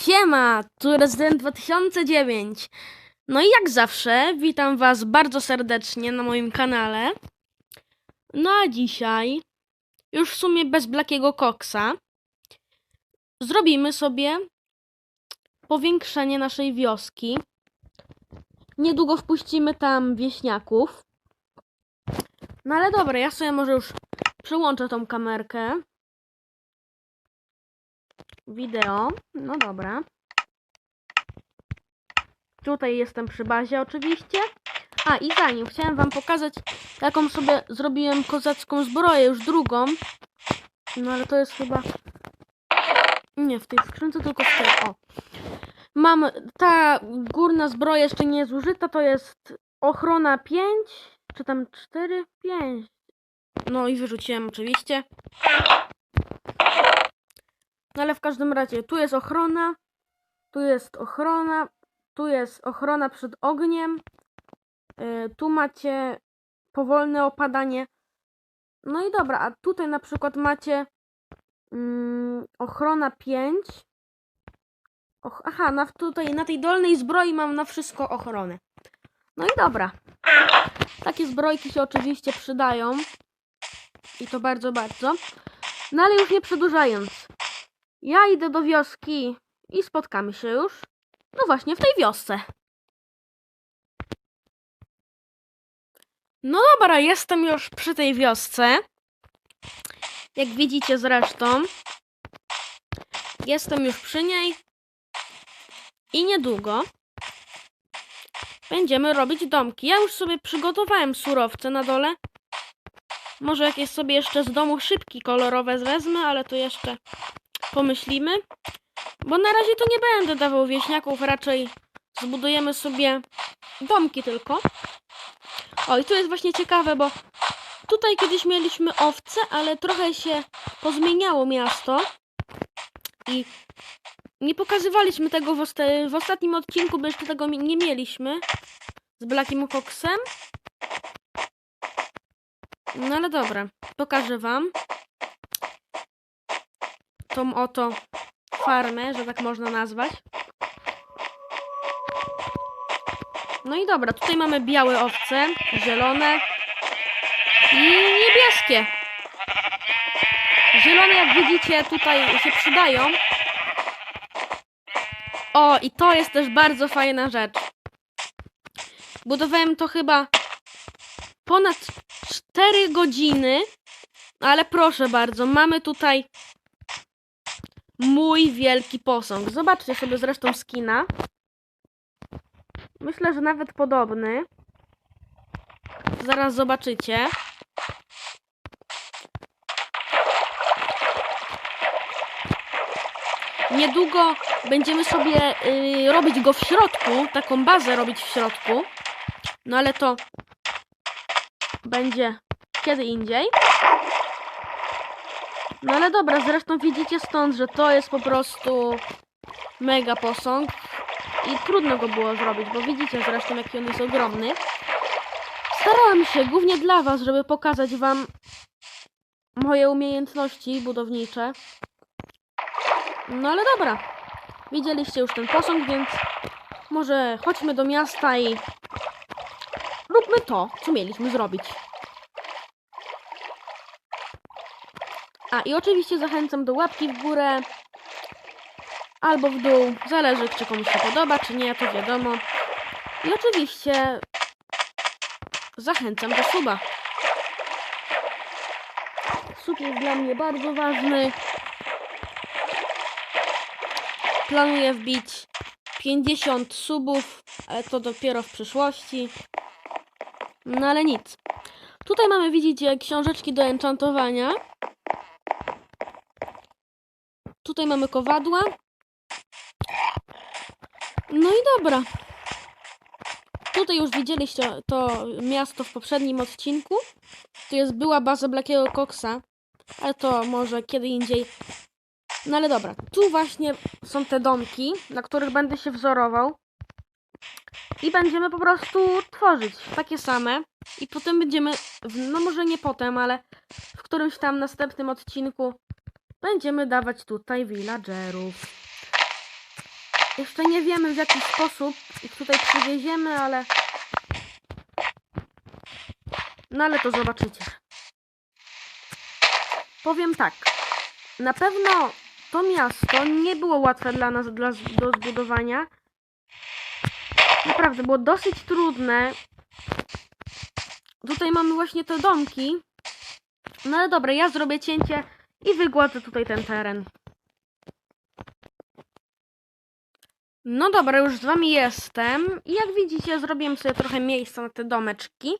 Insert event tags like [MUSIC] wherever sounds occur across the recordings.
Siema, tu Rezydent 2009. No i jak zawsze, witam Was bardzo serdecznie na moim kanale. No a dzisiaj, już w sumie bez Blackiego Koksa, zrobimy sobie powiększenie naszej wioski. Niedługo wpuścimy tam wieśniaków. No ale dobra, ja sobie może już przełączę tą kamerkę. Wideo. No dobra. Tutaj jestem przy bazie oczywiście. A i zanim chciałem wam pokazać jaką sobie zrobiłem kozacką zbroję, już drugą. No ale to jest chyba... Nie, w tej skrzynce, tylko w tej. O. Mam... Ta górna zbroja jeszcze nie jest użyta, to jest ochrona 5, czy tam 4? 5. No i wyrzuciłem oczywiście. No ale w każdym razie, tu jest ochrona, tu jest ochrona, tu jest ochrona przed ogniem, yy, tu macie powolne opadanie. No i dobra, a tutaj na przykład macie mm, ochrona 5. Och, aha, na, tutaj na tej dolnej zbroi mam na wszystko ochronę. No i dobra. Takie zbrojki się oczywiście przydają. I to bardzo, bardzo. No ale już nie przedłużając. Ja idę do wioski i spotkamy się już. No właśnie, w tej wiosce. No dobra, jestem już przy tej wiosce. Jak widzicie zresztą. Jestem już przy niej. I niedługo będziemy robić domki. Ja już sobie przygotowałem surowce na dole. Może jakieś sobie jeszcze z domu szybki kolorowe wezmę, ale to jeszcze pomyślimy. Bo na razie to nie będę dawał wieśniaków, raczej zbudujemy sobie domki tylko. O, i tu jest właśnie ciekawe, bo tutaj kiedyś mieliśmy owce, ale trochę się pozmieniało miasto. I nie pokazywaliśmy tego w, w ostatnim odcinku, bo jeszcze tego nie mieliśmy z Blackiem Coxem. No ale dobra, pokażę wam tą oto farmę, że tak można nazwać. No i dobra, tutaj mamy białe owce, zielone i niebieskie. Zielone, jak widzicie, tutaj się przydają. O, i to jest też bardzo fajna rzecz. Budowałem to chyba ponad 4 godziny, ale proszę bardzo, mamy tutaj mój wielki posąg. Zobaczcie sobie zresztą skina. Myślę, że nawet podobny. Zaraz zobaczycie. Niedługo będziemy sobie y, robić go w środku, taką bazę robić w środku. No ale to będzie kiedy indziej. No ale dobra, zresztą widzicie stąd, że to jest po prostu mega posąg i trudno go było zrobić, bo widzicie zresztą jaki on jest ogromny. Starałam się głównie dla was, żeby pokazać wam moje umiejętności budownicze. No ale dobra. Widzieliście już ten posąg, więc może chodźmy do miasta i róbmy to, co mieliśmy zrobić. A i oczywiście zachęcam do łapki w górę albo w dół, zależy czy komuś się podoba, czy nie, to wiadomo. I oczywiście zachęcam do suba. Sub jest dla mnie bardzo ważny. Planuję wbić 50 subów, ale to dopiero w przyszłości. No ale nic. Tutaj mamy, widzicie, książeczki do enchantowania. Tutaj mamy kowadła. No i dobra. Tutaj już widzieliście to miasto w poprzednim odcinku. Tu jest była baza Blackiego Coxa, ale to może kiedy indziej. No ale dobra, tu właśnie są te domki, na których będę się wzorował. I będziemy po prostu tworzyć takie same. I potem będziemy, no może nie potem, ale w którymś tam następnym odcinku będziemy dawać tutaj villagerów. Jeszcze nie wiemy w jaki sposób ich tutaj przywieziemy, ale... No ale to zobaczycie. Powiem tak. Na pewno to miasto nie było łatwe dla nas dla, do zbudowania. Naprawdę, było dosyć trudne. Tutaj mamy właśnie te domki. No ale dobra, ja zrobię cięcie i wygładzę tutaj ten teren. No dobra, już z wami jestem. I jak widzicie, zrobiłem sobie trochę miejsca na te domeczki.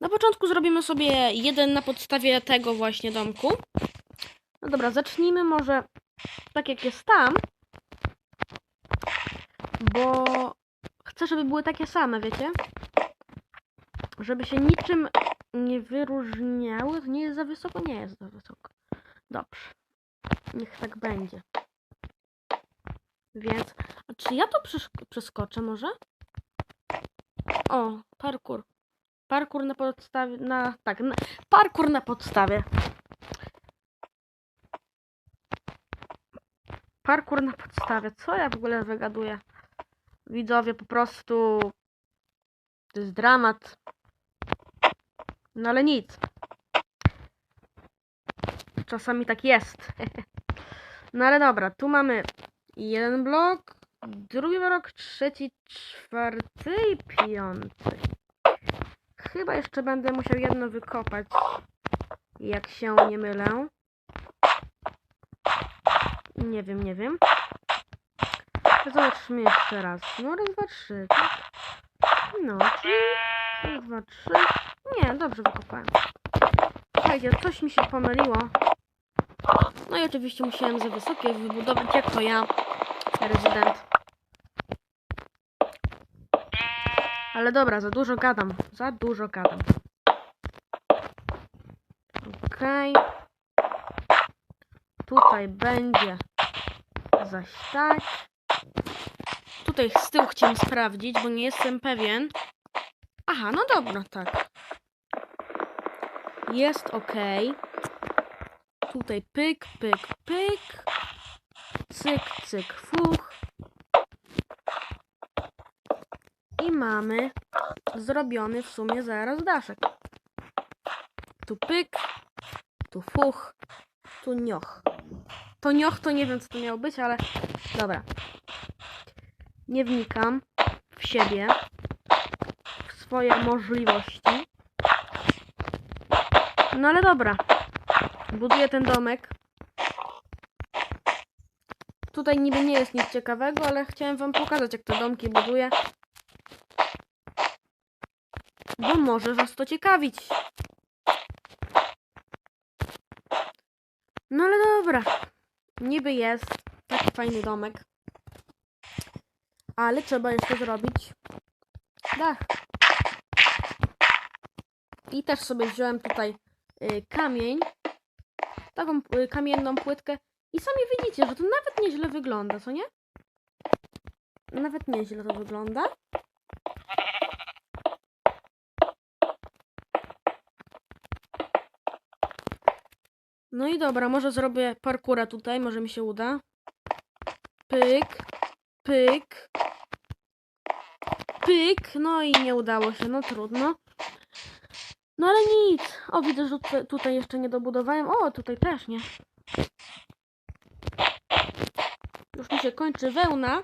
Na początku zrobimy sobie jeden na podstawie tego właśnie domku. No dobra, zacznijmy może tak jak jest tam. Bo chcę, żeby były takie same, wiecie? Żeby się niczym nie wyróżniały. Nie jest za wysoko? Nie jest za wysoko. Dobrze. Niech tak będzie. Więc, a czy ja to przeskoczę może? O, parkour. Parkour na podstawie, na, tak, na, parkour na podstawie. Parkour na podstawie. Co ja w ogóle wygaduję? Widzowie, po prostu to jest dramat. No ale nic. Czasami tak jest. [LAUGHS] no ale dobra, tu mamy jeden blok, drugi blok, trzeci, czwarty i piąty. Chyba jeszcze będę musiał jedno wykopać, jak się nie mylę. Nie wiem, nie wiem. Zobaczmy jeszcze raz. No raz, dwa, trzy, tak? No, czyli raz, dwa, trzy. Nie, dobrze wykopałem. Słuchajcie, coś mi się pomyliło. No i oczywiście musiałem za wysokie wybudować, jak to ja, rezydent. Ale dobra, za dużo gadam. Za dużo gadam. Okej. Tutaj będzie zaś tak. Tutaj z tyłu chciałem sprawdzić, bo nie jestem pewien. Aha, no dobra, tak. Jest ok. Tutaj pyk, pyk, pyk. Cyk, cyk, fuch. I mamy zrobiony w sumie zaraz daszek. Tu pyk, tu fuch, tu nioch. To nioch to nie wiem co to miało być, ale dobra. Nie wnikam w siebie, w swoje możliwości. No ale dobra. Buduję ten domek. Tutaj niby nie jest nic ciekawego, ale chciałem wam pokazać jak te domki buduję. Bo może was to ciekawić. No ale dobra. Niby jest taki fajny domek. Ale trzeba jeszcze zrobić dach. I też sobie wziąłem tutaj kamień. Taką y, kamienną płytkę. I sami widzicie, że to nawet nieźle wygląda, co nie? Nawet nieźle to wygląda. No i dobra, może zrobię parkura tutaj, może mi się uda. Pyk, pyk, pyk, no i nie udało się, no trudno. No ale nic. O, widzę, że tutaj- jeszcze nie dobudowałem. O, tutaj też nie. Już mi się kończy wełna.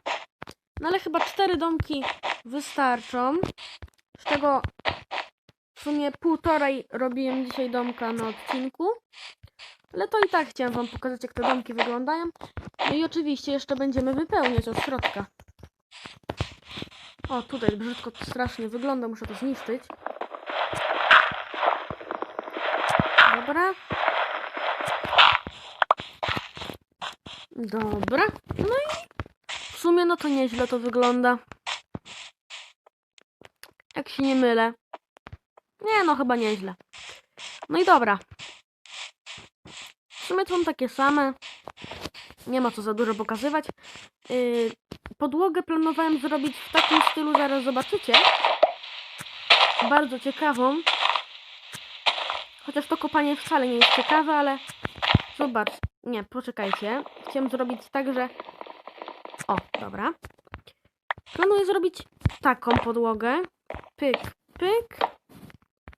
No ale chyba cztery domki wystarczą. Z tego w sumie półtorej robiłem dzisiaj domka na odcinku. Ale to i tak chciałem wam pokazać, jak te domki wyglądają. No i oczywiście jeszcze będziemy wypełniać od środka. O, tutaj brzydko strasznie wygląda, muszę to zniszczyć. Dobra. Dobra. No i w sumie no to nieźle to wygląda. Jak się nie mylę. Nie no, chyba nieźle. No i dobra. W sumie to są takie same. Nie ma co za dużo pokazywać. Yy, podłogę planowałem zrobić w takim stylu, zaraz zobaczycie. Bardzo ciekawą. Chociaż to kopanie wcale nie jest ciekawe, ale zobacz. Nie, poczekajcie. Chciałem zrobić tak, że O, dobra. Planuję zrobić taką podłogę. Pyk, pyk.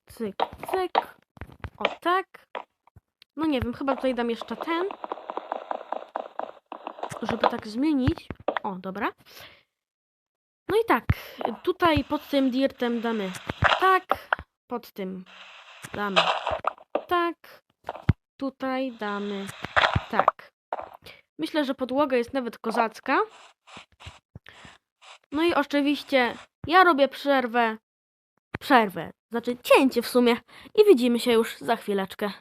Cyk, cyk. O tak. No nie wiem, chyba tutaj dam jeszcze ten. Żeby tak zmienić. O, dobra. No i tak, tutaj pod tym dirtem damy tak, pod tym damy tak, tutaj damy tak. Myślę, że podłoga jest nawet kozacka. No i oczywiście ja robię przerwę, przerwę, znaczy cięcie w sumie i widzimy się już za chwileczkę.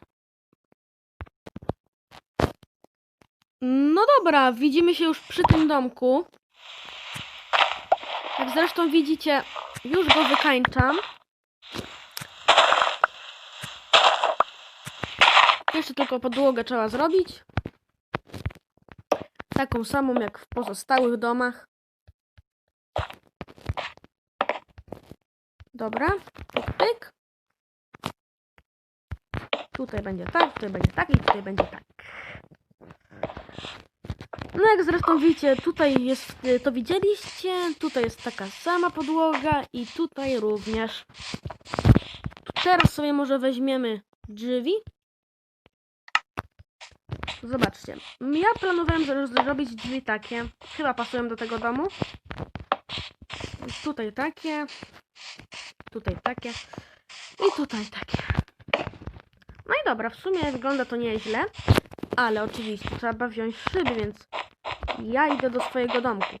No dobra, widzimy się już przy tym domku. Jak zresztą widzicie, już go wykańczam. Jeszcze tylko podłogę trzeba zrobić. Taką samą jak w pozostałych domach. Dobra, pyk, pyk. Tutaj będzie tak, tutaj będzie tak i tutaj będzie tak. No jak zresztą widzicie, tutaj jest, y, to widzieliście, tutaj jest taka sama podłoga i tutaj również. Teraz sobie może weźmiemy drzwi. Zobaczcie, ja planowałem zro- zrobić drzwi takie, chyba pasują do tego domu. Tutaj takie, tutaj takie i tutaj takie. No i dobra, w sumie wygląda to nieźle, ale oczywiście trzeba wziąć szyby, więc ja idę do swojego domku,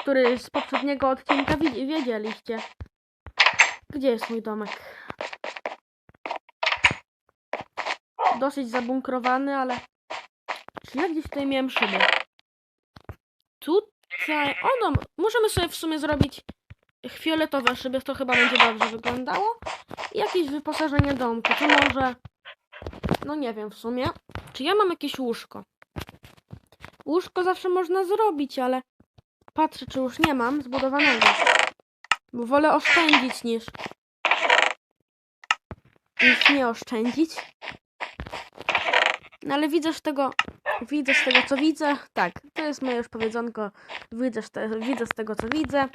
który z poprzedniego odcinka wiedzieliście. Gdzie jest mój domek? Dosyć zabunkrowany, ale... Czy ja gdzieś tutaj miałem szyby? Tutaj... O, no, możemy sobie w sumie zrobić fioletowe szyby, to chyba będzie dobrze wyglądało. I jakieś wyposażenie domku, to może... No nie wiem w sumie. Czy ja mam jakieś łóżko? Łóżko zawsze można zrobić, ale patrzę, czy już nie mam zbudowanego. Bo wolę oszczędzić niż niż nie oszczędzić. No ale widzę z tego, widzę z tego, co widzę. Tak, to jest moje już powiedzonko. Widzę, z widzę z tego, co widzę,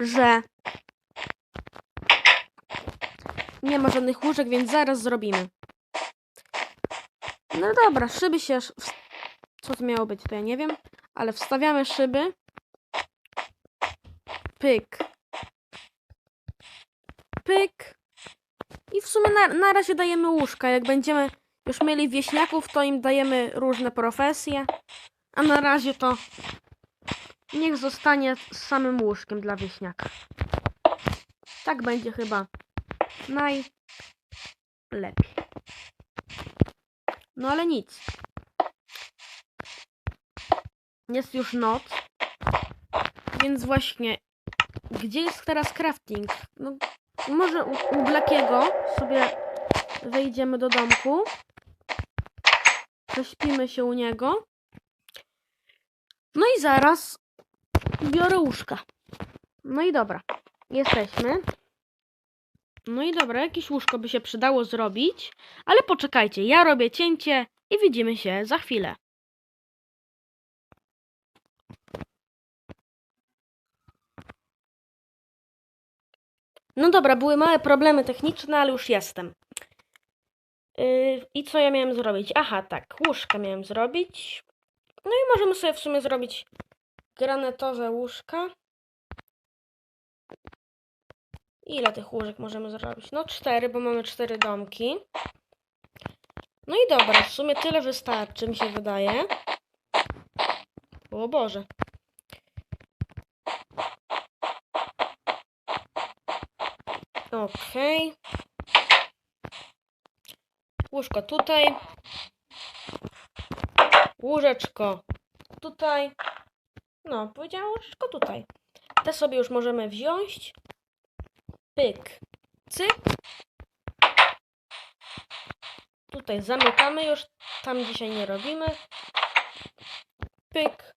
że nie ma żadnych łóżek, więc zaraz zrobimy. No dobra, szyby się co to miało być, to ja nie wiem. Ale wstawiamy szyby. Pyk. Pyk. I w sumie na, na razie dajemy łóżka. Jak będziemy już mieli wieśniaków, to im dajemy różne profesje. A na razie to niech zostanie z samym łóżkiem dla wieśniaka. Tak będzie chyba najlepiej. No ale nic. Jest już noc. Więc właśnie, gdzie jest teraz crafting? No, może u, u sobie wejdziemy do domku. Prześpimy się u niego. No i zaraz biorę łóżka. No i dobra, jesteśmy. No i dobra, jakieś łóżko by się przydało zrobić. Ale poczekajcie, ja robię cięcie i widzimy się za chwilę. No dobra, były małe problemy techniczne, ale już jestem. Yy, I co ja miałem zrobić? Aha, tak, łóżka miałem zrobić. No i możemy sobie w sumie zrobić granatowe łóżka. Ile tych łóżek możemy zrobić? No cztery, bo mamy cztery domki. No i dobra, w sumie tyle wystarczy, mi się wydaje. O Boże. Okej. Łóżko tutaj. Łóżeczko tutaj. No, powiedziałam łóżeczko tutaj. Te sobie już możemy wziąć. Pyk. Cyk. Tutaj zamykamy już. Tam dzisiaj nie robimy. Pyk.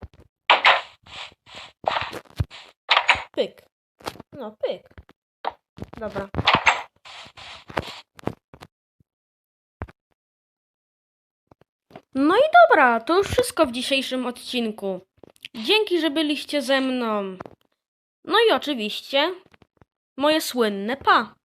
Pyk. No, pyk. Dobra. No i dobra, to już wszystko w dzisiejszym odcinku. Dzięki, że byliście ze mną. No i oczywiście moje słynne pa.